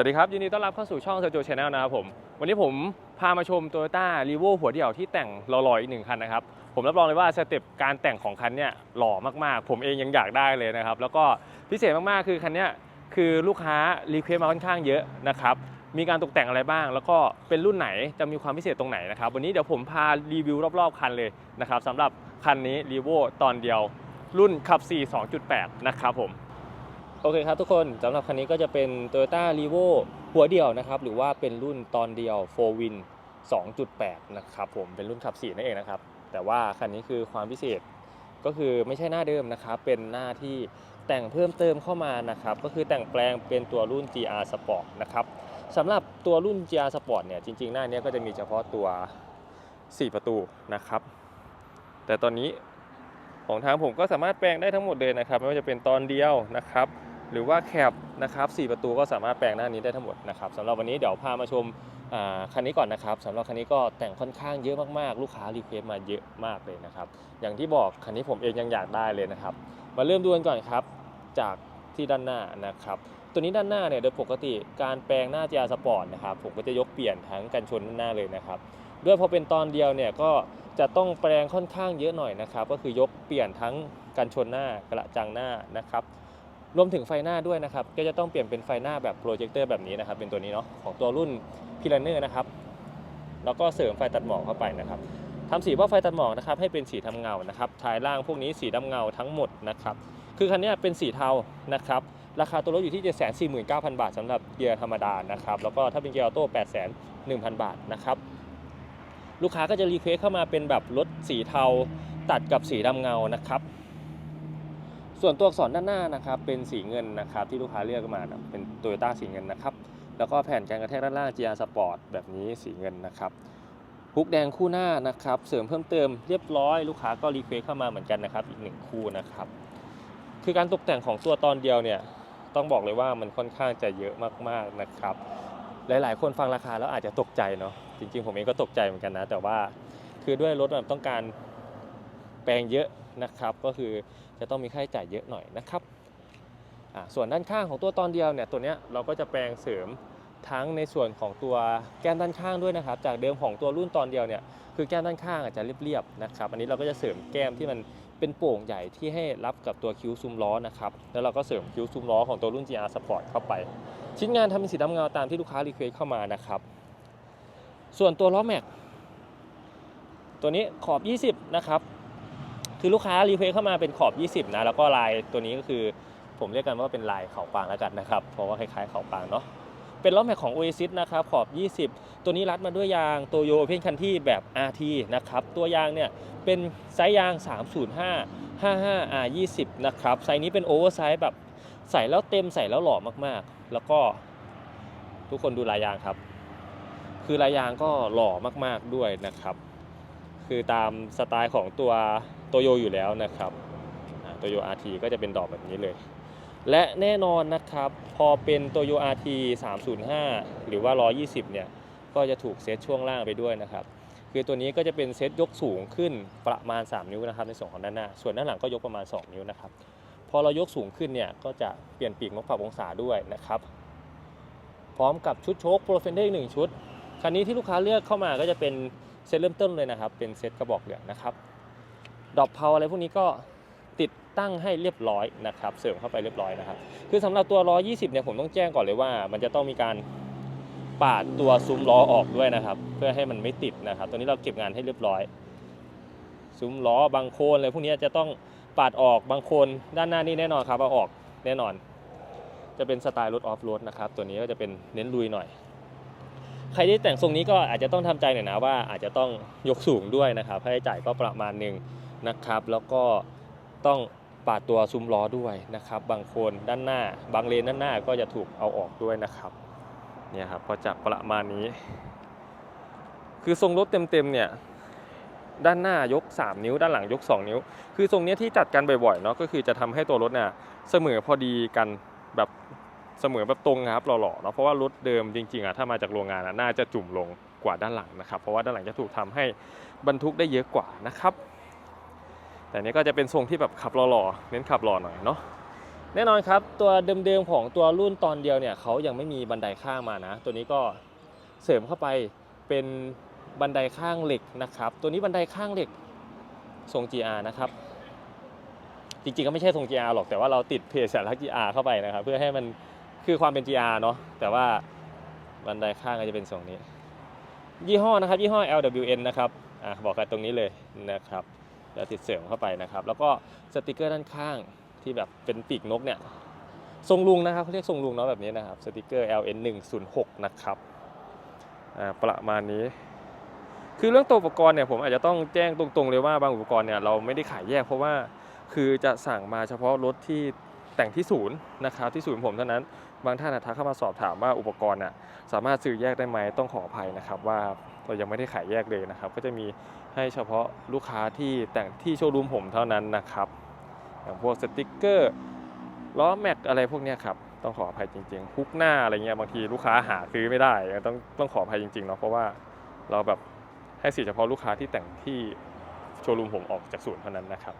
วัสดีครับ ยินดีต้อนรับเข้าสู่ช่อง Sergio Channel นะครับผม วันนี้ผมพามาชม Toyota r e v o หัวเดี่ยวที่แต่งหล่อๆอีกหนึ่งคันนะครับ ผมรับรองเลยว่าสเต็ปการแต่งของคันเนี่ยหล่อมากๆ ผมเองยังอยากได้เลยนะครับ แล้วก็พิเศษมากๆ คือคันเนี้ยคือลูกค้ารีเควสมาค่อนข้างเยอะนะครับ มีการตกแต่งอะไรบ้าง แล้วก็เป็นรุ่นไหนจะมีความพิเศษตรงไหนนะครับ วันนี้เดี๋ยวผมพารีวิวรอบๆ คันเลยนะครับสำหรับคันนี้ r e v o ตอนเดียว รุ่นขับ4 2.8 นะครับผม โอเคครับทุกคนสำหรับคันนี้ก็จะเป็น Toyota r e v o หัวเดียวนะครับ หรือว่าเป็นรุ่นตอนเดียว 4 Win 2.8 นะครับผมเป็นรุ่นขับ4นั่นเองนะครับ แต่ว่าคันนี้คือความพิเศษก็คือไม่ใช่หน้าเดิมนะครับ เป็นหน้าที่แต่งเพิ่มเติมเข้ามานะครับ ก็คือแต่งแปลงเป็นตัวรุ่น GR Sport นะครับสำหรับตัวรุ่น GR Sport เนี่ยจริง ๆ หน้านี้ก็จะมีเฉพาะตัว 4 ประตูนะครับ แต่ตอนนี้ของทางผมก็สามารถแปลงได้ทั้งหมดเลยนะครับ ไม่ว่าจะเป็นตอนเดียวนะครับ หรือว่าแคปนะครับ4ประตูก็สามารถแปลงหน้านี้ได้ทั้งหมดนะครับสำหรับวันนี้เดี๋ยวพามาชมคันนี้ก่อนนะครับสำหรับคันนี้ก็แต่งค่อนข้างเยอะมากๆ ลูกค้ารีเควสมาเยอะมากเลยนะครับ อย่างที่บอกคันนี้ผมเองยังอยากได้เลยนะครับ มาเริ่มดูกันก่อนครับจากที่ด้านหน้านะครับ ตัวนี้ด้านหน้าเนี่ยโดยปกติการแปลงหน้า GR Sport นะครับผมก็จะยกเปลี่ยนทั้งกันชนด้านหน้าเลยนะครับ ด้วยพอเป็นตอนเดียวเนี่ยก็จะต้องแปลงค่อนข้างเยอะหน่อยนะครับ ก็คือยกเปลี่ยนทั้งกันชนหน้ากระจังหน้านะครับ รวมถึงไฟหน้าด้วยนะครับ ก็จะต้องเปลี่ยนเป็นไฟหน้าแบบโปรเจคเตอร์แบบนี้นะครับ เป็นตัวนี้เนาะของตัวรุ่นพิลเนอร์นะครับ แล้วก็เสริมไฟตัดหมอกเข้าไปนะครับทำสีว่าไฟตัดหมอกนะครับให้เป็นสีทำเงานะครับท้ายล่างพวกนี้สีดำเงาทั้งหมดนะครับ คือคันนี้เป็นสีเทานะครับ ราคาตัวรถอยู่ที่ 749,000 บาทสำหรับเกียร์ธรรมดานะครับ แล้วก็ถ้าเป็นเกียร์ออโต้801,000 บาทนะครับ ลูกค้าก็จะรีเควสเข้ามาเป็นแบบรถสีเทาตัดกับสีดำเงานะครับ ส่วนตัวอักษรด้านหน้านะครับเป็นสีเงินนะครับที่ลูกค้าเลือกมาเป็นโตโยต้าสีเงินนะครับแล้วก็แผ่นการกระแทกด้านล่าง GR Sport แบบนี้สีเงินนะครับฮุกแดงคู่หน้านะครับเสริมเพิ่มเติมเรียบร้อยลูกค้าก็รีเควสเข้ามาเหมือนกันนะครับอีกหนึ่งคู่นะครับคือการตกแต่งของตัวตอนเดียวเนี่ยต้องบอกเลยว่ามันค่อนข้างจะเยอะมากๆนะครับ หลายๆ คนฟังราคาแล้วอาจจะตกใจเนาะจริงๆ ผมเองก็ตกใจเหมือนกันนะ แต่ว่าคือด้วยรถแบบต้องการแปลงเยอะ นะครับ ก็คือจะต้องมีค่าใช้จ่ายเยอะหน่อยนะครับ ส่วนด้านข้างของตัวตอนเดียวเนี่ยตัวเนี้ยเราก็จะแปลงเสริมทั้งในส่วนของตัวแก้มด้านข้างด้วยนะครับ จากเดิมของตัวรุ่นตอนเดียวเนี่ยคือแก้มด้านข้างอาจจะเรียบๆนะครับ อันนี้เราก็จะเสริมแก้มที่มันเป็นโป่งใหญ่ที่ให้รับกับตัวคิ้วซุ้มล้อนะครับ แล้วเราก็เสริมคิ้วซุ้มล้อของตัวรุ่น GR Sport เข้าไป ชิ้นงานทำเป็นสีดำเงาตามที่ลูกค้ารีเควสเข้ามานะครับ ส่วนตัวล้อแม็กตัวนี้ขอบ 20 นะครับ คือลูกค้ารีเควสเข้ามาเป็นขอบ 20 นะ แล้วก็ลายตัวนี้ก็คือผมเรียกกันว่าเป็นลายเขาปางแล้วกันนะครับ เพราะว่าคล้ายๆเขาปางเนาะเป็นล้อแม็กของ Oasis นะครับ ขอบ 20 ตัวนี้รัดมาด้วยยางโตโยเพนคันที่แบบ RT นะครับ ตัวยางเนี่ยเป็นไซส์ยาง 305 55 R20 นะครับ ไซส์นี้เป็นโอเวอร์ไซส์แบบใส่แล้วเต็มใส่แล้วหล่อมากๆ แล้วก็ทุกคนดูลายยางครับ คือลายยางก็หล่อมากๆด้วยนะครับ คือตามสไตล์ของตัว โตโยอยู่แล้วนะครับโตโย RT ก็จะเป็นดอกแบบนี้เลย และแน่นอนนะครับพอเป็นโตโย RT 305 หรือว่า 120 เนี่ย ก็จะถูกเซตช่วงล่างไปด้วยนะครับ คือตัวนี้ก็จะเป็นเซตยกสูงขึ้นประมาณ 3 นิ้วนะครับในส่วนของด้านหน้า ส่วนด้านหลังก็ยกประมาณ 2 นิ้วนะครับ พอเรายกสูงขึ้นเนี่ยก็จะเปลี่ยนปีกนกปรับองศาด้วยนะครับพร้อมกับชุดโชคโปรเฟนเดอร์อีกหนึ่งชุดคันนี้ที่ลูกค้าเลือกเข้ามาก็จะเป็นเซตเริ่มต้นเลยนะครับ เป็นเซตกระบอกเหลืองนะครับ ดอกเพาอะไรพวกนี้ก็ติดตั้งให้เรียบร้อยนะครับ เสริมเข้าไปเรียบร้อยนะครับ คือสำหรับตัว120เนี่ยผมต้องแจ้งก่อนเลยว่า มันจะต้องมีการปาดตัวซุ้มล้อออกด้วยนะครับ เพื่อให้มันไม่ติดนะครับ ตัวนี้เราเก็บงานให้เรียบร้อย ซุ้มล้อบางโคนอะไรพวกนี้จะต้องปาดออกบางโคนด้านหน้านี่แน่นอนครับเอาออกแน่นอน จะเป็นสไตล์รถออฟโรดนะครับ ตัวนี้ก็จะเป็นเน้นลุยหน่อยใครที่แต่งทรงนี้ก็อาจจะต้องทำใจหน่อยนะว่าอาจจะต้องยกสูงด้วยนะครับค่าใช้จ่ายก็ประมาณหนึ่ง นะครับ แล้วก็ต้องปาดตัวซุ้มล้อด้วยนะครับ บางคนด้านหน้า บางเลนด้านหน้าก็จะถูกเอาออกด้วยนะครับเนี่ยครับก็จะประมาณนี้ คือทรงรถเต็มๆเนี่ยด้านหน้ายก 3 นิ้ว ด้านหลังยก 2 นิ้ว คือทรงนี้ที่จัดกันบ่อยๆเนาะก็คือจะทำให้ตัวรถเนี่ยเสมอพอดีกันแบบเสมอแบบตรงครับหล่อๆเนาะเพราะว่ารถเดิมจริงๆอะถ้ามาจากโรงงานน่าจะจุ่มลงกว่าด้านหลังนะครับ เพราะว่าด้านหลังจะถูกทำให้บรรทุกได้เยอะกว่านะครับ แต่นี้ก็จะเป็นทรงที่แบบขับหล่อๆเน้นขับหล่อหน่อยเนาะแน่นอนครับตัวเดิมๆของตัวรุ่นตอนเดียวเนี่ยเขายังไม่มีบันไดข้างมานะ ตัวนี้ก็เสริมเข้าไปเป็นบันไดข้างเหล็กนะครับ ตัวนี้บันไดข้างเหล็กทรง GR นะครับ จริงๆก็ไม่ใช่ทรง GR หรอกแต่ว่าเราติดเพจสัญลัก GR เข้าไปนะครับ เพื่อให้มันคือความเป็น GR เนาะแต่ว่าบันไดข้างก็จะเป็นทรงนี้ ยี่ห้อนะครับยี่ห้อ LWN นะครับอะบอกกันตรงนี้เลยนะครับ เดี๋ยวติดเสริมเข้าไปนะครับ แล้วก็สติกเกอร์ด้านข้างที่แบบเป็นปีกนกเนี่ยทรงลุงนะครับเขาเรียกทรงลุงเนาะแบบนี้นะครับสติกเกอร์ LN 106นะครับประมาณนี้ คือเรื่องตัวอุปกรณ์เนี่ยผมอาจจะต้องแจ้งตรงๆเลยว่าบางอุปกรณ์เนี่ยเราไม่ได้ขายแยกเพราะว่าคือจะสั่งมาเฉพาะรถที่แต่งที่ศูนย์นะครับที่ศูนย์ผมเท่านั้น บางท่านอาจทักเข้ามาสอบถามว่าอุปกรณ์น่ะสามารถซื้อแยกได้ไหมต้องขออภัยนะครับ ว่าเรายังไม่ได้ขายแยกเลยนะครับ ก็จะมี ให้เฉพาะลูกค้าที่แต่งที่โชว์รูมผมเท่านั้นนะครับอย่างพวกสติกเกอร์ล้อแม็กอะไรพวกนี้ครับต้องขออภัยจริงๆฮุกหน้าอะไรเงี้ยบางทีลูกค้าหาซื้อไม่ได้ต้องต้องขออภัยจริงๆเนาะเพราะว่าเราแบบให้สิทธิเฉพาะลูกค้าที่แต่งที่โชว์รูมผมออกจากศูนย์เท่านั้นนะครับ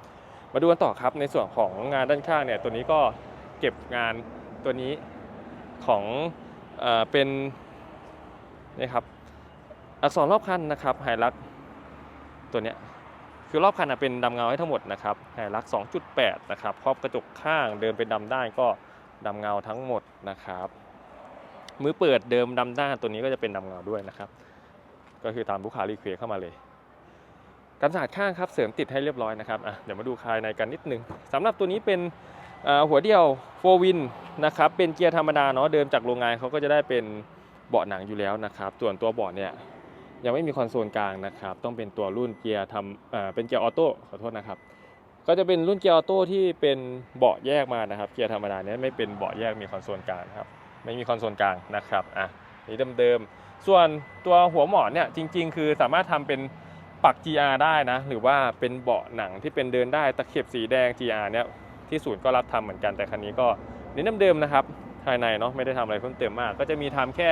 มาดูกันต่อครับในส่วนของงานด้านข้างเนี่ยตัวนี้ก็เก็บงานตัวนี้ของเอเป็นนี่ครับอักษรรอบคันนะครับไฮลัก ตัวเนี้ยคือรอบคันเป็นดำเงาให้ทั้งหมดนะครับไฮลัก 2.8 นะครับครอบกระจกข้างเดิมเป็นดำด้านก็ดำเงาทั้งหมดนะครับ มือเปิดเดิมดำด้านตัวนี้ก็จะเป็นดำเงาด้วยนะครับ ก็คือตามลูกค้ารีเควสเข้ามาเลยกันสาดข้างครับเสริมติดให้เรียบร้อยนะครับอะเดี๋ยวมาดูภายในกันนิดนึงสำหรับตัวนี้เป็นหัวเดียวโฟวินนะครับเป็นเกียร์ธรรมดาเนาะเดิมจากโรงงานเขาก็จะได้เป็นเบาะหนังอยู่แล้วนะครับส่วนตัวเบาะเนี่ย ยังไม่มีคอนโซลกลางนะครับ ต้องเป็นตัวรุ่นเกียร์ทำเเป็นเกียร์ออโต้ขอโทษนะครับ ก็จะเป็นรุ่นเกียร์ออโต้ที่เป็นเบาะแยกมานะครับ เกียร์ธรรมดาเนี่ยไม่เป็นเบาะแยกมีคอนโซลกลางครับ ไม่มีคอนโซลกลางนะครับ อะนี่เดิมๆ ส่วนตัวหัวหมอนเนี่ยจริง ๆ คือสามารถทำเป็นปัก GR ได้นะ หรือว่าเป็นเบาะหนังที่เป็นเดินได้ตะเข็บสีแดง GR เนี่ยที่ศูนย์ก็รับทำเหมือนกันแต่คันนี้ก็เน้นเดิมๆนะครับ ภายในเนาะไม่ได้ทำอะไรเพิ่มเติมมาก ก็จะมีทำแค่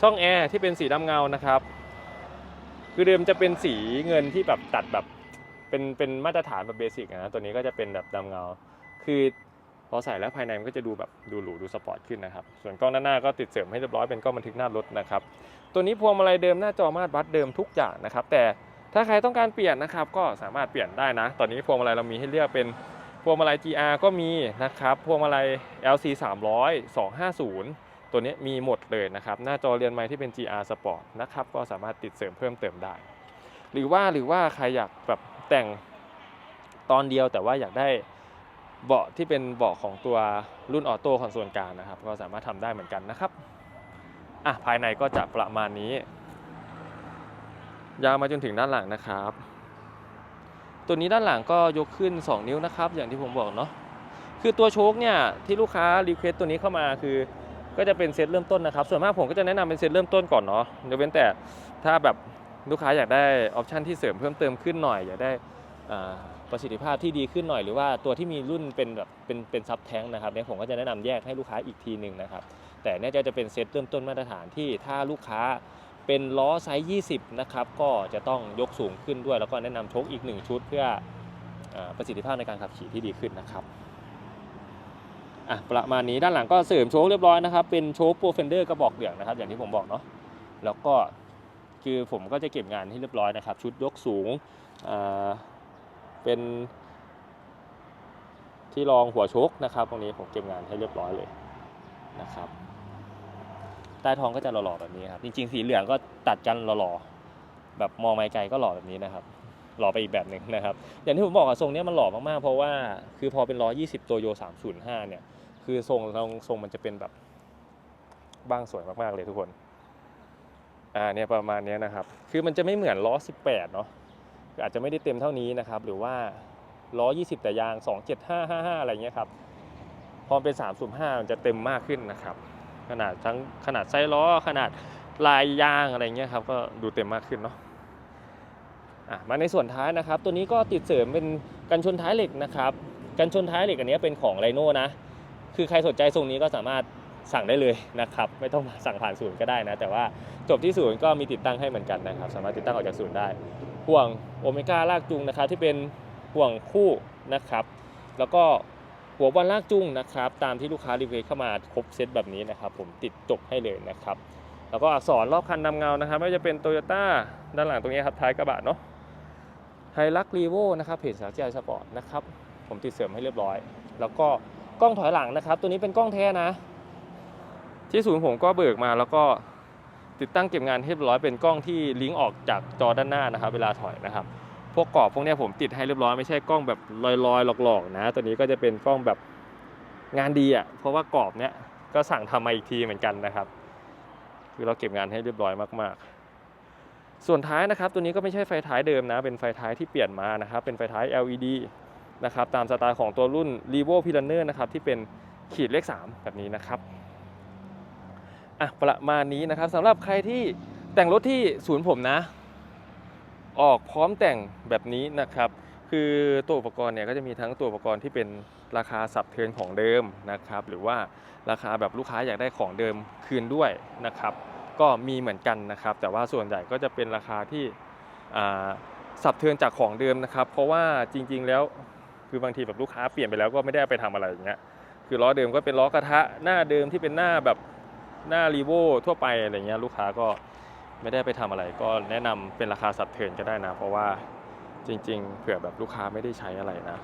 ช่องแอร์ที่เป็นสีดำเงานะครับ คือเดิมจะเป็นสีเงินที่แบบตัดแบบเป็นเป็นมาตรฐานแบบเบสิกนะตัวนี้ก็จะเป็นแบบดำเงา คือพอใส่แล้วภายในมันก็จะดูแบบดูหรูดูสปอร์ตขึ้นนะครับ ส่วนกล้องด้านหน้าก็ติดเสริมให้เรียบร้อยเป็นกล้องบันทึกหน้ารถนะครับ ตัวนี้พวงมาลัยเดิมหน้าจอมาตรวัดเดิมทุกอย่างนะครับ แต่ถ้าใครต้องการเปลี่ยนนะครับก็สามารถเปลี่ยนได้นะ ตอนนี้พวงมาลัยเรามีให้เลือกเป็นพวงมาลัย GR ก็มีนะครับ พวงมาลัย LC 300 250 ตัวนี้มีหมดเลยนะครับ หน้าจอเรียนไม้ที่เป็น GR Sport นะครับ ก็สามารถติดเสริมเพิ่มเติมได้ หรือว่าหรือว่าใครอยากแบบแต่งตอนเดียวแต่ว่าอยากได้เบาะที่เป็นเบาะของตัวรุ่นออโต้คอนโซลกลางนะครับ ก็สามารถทำได้เหมือนกันนะครับอะภายในก็จะประมาณนี้ ยาวมาจนถึงด้านหลังนะครับ ตัวนี้ด้านหลังก็ยกขึ้น 2 นิ้วนะครับ อย่างที่ผมบอกเนาะคือตัวโชคเนี่ยที่ลูกค้ารีเควสตัวนี้เข้ามาคือ ก็จะเป็นเซตเริ่มต้นนะครับ ส่วนมากผมก็จะแนะนำเป็นเซตเริ่มต้นก่อนเนาะยกเว้นแต่ถ้าแบบลูกค้าอยากได้ออปชันที่เสริมเพิ่มเติมขึ้นหน่อย อยากได้ประสิทธิภาพที่ดีขึ้นหน่อย หรือว่าตัวที่มีรุ่นเป็นแบบเป็นเป็นซับแท้งนะครับเนี่ยผมก็จะแนะนำแยกให้ลูกค้าอีกทีหนึ่งนะครับ แต่เนี่ยจะเป็นเซตเริ่มต้นมาตรฐานที่ถ้าลูกค้าเป็นล้อไซส์ 20 นะครับ ก็จะต้องยกสูงขึ้นด้วย แล้วก็แนะนำโชคอีก 1 ชุดเพื่ออประสิทธิภาพในการขับขี่ที่ดีขึ้นนะครับ อะประมาณนี้ด้านหลังก็เสริมโชคเรียบร้อยนะครับ เป็นโชคโปรเฟนเดอร์กระบอกเหลืองนะครับ อย่างที่ผมบอกเนาะแล้วก็คือผมก็จะเก็บงานให้เรียบร้อยนะครับ ชุดยกสูงอ่าเป็นที่รองหัวโชคนะครับ ตรงนี้ผมเก็บงานให้เรียบร้อยเลยนะครับใต้ท้องก็จะหล่อๆแบบนี้ครับจริงๆสีเหลืองก็ตัดกันหล่อๆแบบมองไกลๆก็หล่อแบบนี้นะครับหล่อไปอีกแบบหนึ่งนะครับ อย่างที่ผมบอกอะทรงนี้มันหล่อมากๆ เพราะว่าคือพอเป็น 120 ตัวโย 305 เนี่ย คือทรงทรงทรงมันจะเป็นแบบบ้างสวยมากๆเลยทุกคนอ่าเนี่ยประมาณนี้นะครับ คือมันจะไม่เหมือนล้อ 18 เนาะอาจจะไม่ได้เต็มเท่านี้นะครับ หรือว่าล้อ 20 แต่ยาง 27555 อะไรเงี้ยครับ พอเป็น 305 มันจะเต็มมากขึ้นนะครับ ขนาดทั้งขนาดไส้ล้อขนาดลายยางอะไรเงี้ยครับ ก็ดูเต็มมากขึ้นเนาะอะมาในส่วนท้ายนะครับ ตัวนี้ก็ติดเสริมเป็นกันชนท้ายเหล็กนะครับ กันชนท้ายเหล็กอันนี้เป็นของไ i โน่นะ คือใครสนใจทรงนี้ก็สามารถสั่งได้เลยนะครับ ไม่ต้องมาสั่งผ่านศูนย์ก็ได้นะ แต่ว่าจบที่ศูนย์ก็มีติดตั้งให้เหมือนกันนะครับ สามารถติดตั้งออกจากศูนย์ได้ ห่วงโอเมก้าลากจูงนะครับที่เป็นห่วงคู่นะครับ แล้วก็หัวบอลลากจุ้งนะครับ ตามที่ลูกค้ารีเควสเข้ามาครบเซตแบบนี้นะครับ ผมติดจบให้เลยนะครับ แล้วก็อักษรรอบคันดำเงานะครับ ไม่ว่าจะเป็นโตโยต้าด้านหลังตรงนี้ครับท้ายกระบะเนาะไฮลักรีโวนะครับเพจสาวเจียสปอร์ตนะครับ ผมติดเสริมให้เรียบร้อย แล้วก็ กล้องถอยหลังนะครับ ตัวนี้เป็นกล้องแท้นะ ที่ศูนย์ผมก็เบิกมาแล้วก็ติดตั้งเก็บงานเรียบร้อยเป็นกล้องที่ลิงก์ออกจากจอด้านหน้านะครับ เวลาถอยนะครับ พวกกรอบพวกนี้ผมติดให้เรียบร้อยไม่ใช่กล้องแบบลอยๆหลอกๆนะ ตัวนี้ก็จะเป็นกล้องแบบงานดีอะเพราะว่ากรอบเนี้ยก็สั่งทำมาอีกทีเหมือนกันนะครับคือเราเก็บงานให้เรียบร้อยมากๆส่วนท้ายนะครับตัวนี้ก็ไม่ใช่ไฟท้ายเดิมนะ เป็นไฟท้ายที่เปลี่ยนมานะครับ เป็นไฟท้าย LED นะครับตามสไตล์ของตัวรุ่น r e v o p i l a n e r นะครับที่เป็นขีดเลข 3 แบบนี้นะครับอะประมาณนี้นะครับสำหรับใครที่แต่งรถที่ศูนย์ผมนะ ออกพร้อมแต่งแบบนี้นะครับ คือตัวอุปกรณ์เนี่ยก็จะมีทั้งตัวอุปกรณ์ที่เป็นราคาสับเทินของเดิมนะครับ หรือว่าราคาแบบลูกค้าอยากได้ของเดิมคืนด้วยนะครับ ก็มีเหมือนกันนะครับ แต่ว่าส่วนใหญ่ก็จะเป็นราคาที่อ่าสับเทินจากของเดิมนะครับ เพราะว่าจริงๆแล้ว คือบางทีแบบลูกค้าเปลี่ยนไปแล้วก็ไม่ได้ไปทำอะไรอย่างเงี้ยคือล้อเดิมก็เป็นล้อกระทะหน้าเดิมที่เป็นหน้าแบบหน้ารีโวทั่วไปอะไรเงี้ยลูกค้าก็ไม่ได้ไปทำอะไร ก็แนะนำเป็นราคาสับเทินก็ได้นะ เพราะว่าจริง ๆ เผื่อแบบลูกค้าไม่ได้ใช้อะไรนะ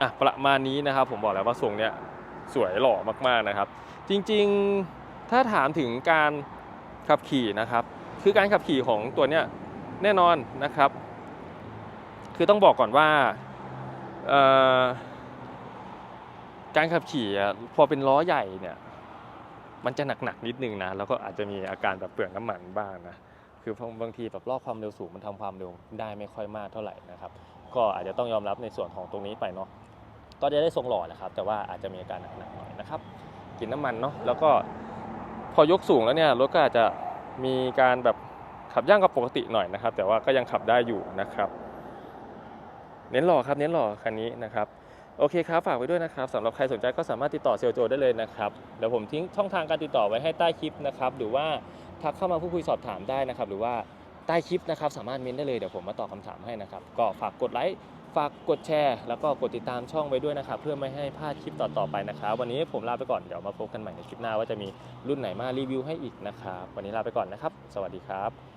อะประมาณนี้นะครับ ผมบอกแล้วว่าทรงเนี้ยสวยหล่อมากๆนะครับ จริงๆถ้าถามถึงการขับขี่นะครับ คือการขับขี่ของตัวเนี้ยแน่นอนนะครับ คือต้องบอกก่อนว่า การขับขี่พอเป็นล้อใหญ่เนี่ยมันจะหนักๆนิดนึงนะแล้วก็อาจจะมีอาการแบบเปลืองน้ำมันบ้างนะคือบางทีแบบรอบความเร็วสูงมันทำความเร็วได้ไม่ค่อยมากเท่าไหร่นะครับ ก็อาจจะต้องยอมรับในส่วนของตรงนี้ไปเนาะก็จะได้ทรงหล่อนะครับ แต่ว่าอาจจะมีอาการหนักๆหน่อยนะครับ กินน้ำมันเนาะแล้วก็พอยกสูงแล้วเนี่ยรถก็อาจจะมีการแบบขับย่างกับปกติหน่อยนะครับ แต่ว่าก็ยังขับได้อยู่นะครับ เน้นหล่อครับเน้นหล่อคันนี้นะครับโอเคครับฝากไว้ด้วยนะครับสำหรับใครสนใจก็สามารถติดต่อเซลล์โจได้เลยนะครับเดี๋ยวผมทิ้งช่องทางการติดต่อไว้ให้ใต้คลิปนะครับหรือว่าทักเข้ามาพูดคุยสอบถามได้นะครับ หรือว่าใต้คลิปนะครับสามารถเม้นได้เลยเดี๋ยวผมมาตอบคำถามให้นะครับก็ฝากกดไลค์ฝากกดแชร์ แล้วก็กดติดตามช่องไว้ด้วยนะครับ เพื่อไม่ให้พลาดคลิปต่อๆไปนะครับ วันนี้ผมลาไปก่อนเดี๋ยวมาพบกันใหม่ในคลิปหน้าว่าจะมีรุ่นไหนมารีวิวให้อีกนะครับ วันนี้ลาไปก่อนนะครับ สวัสดีครับ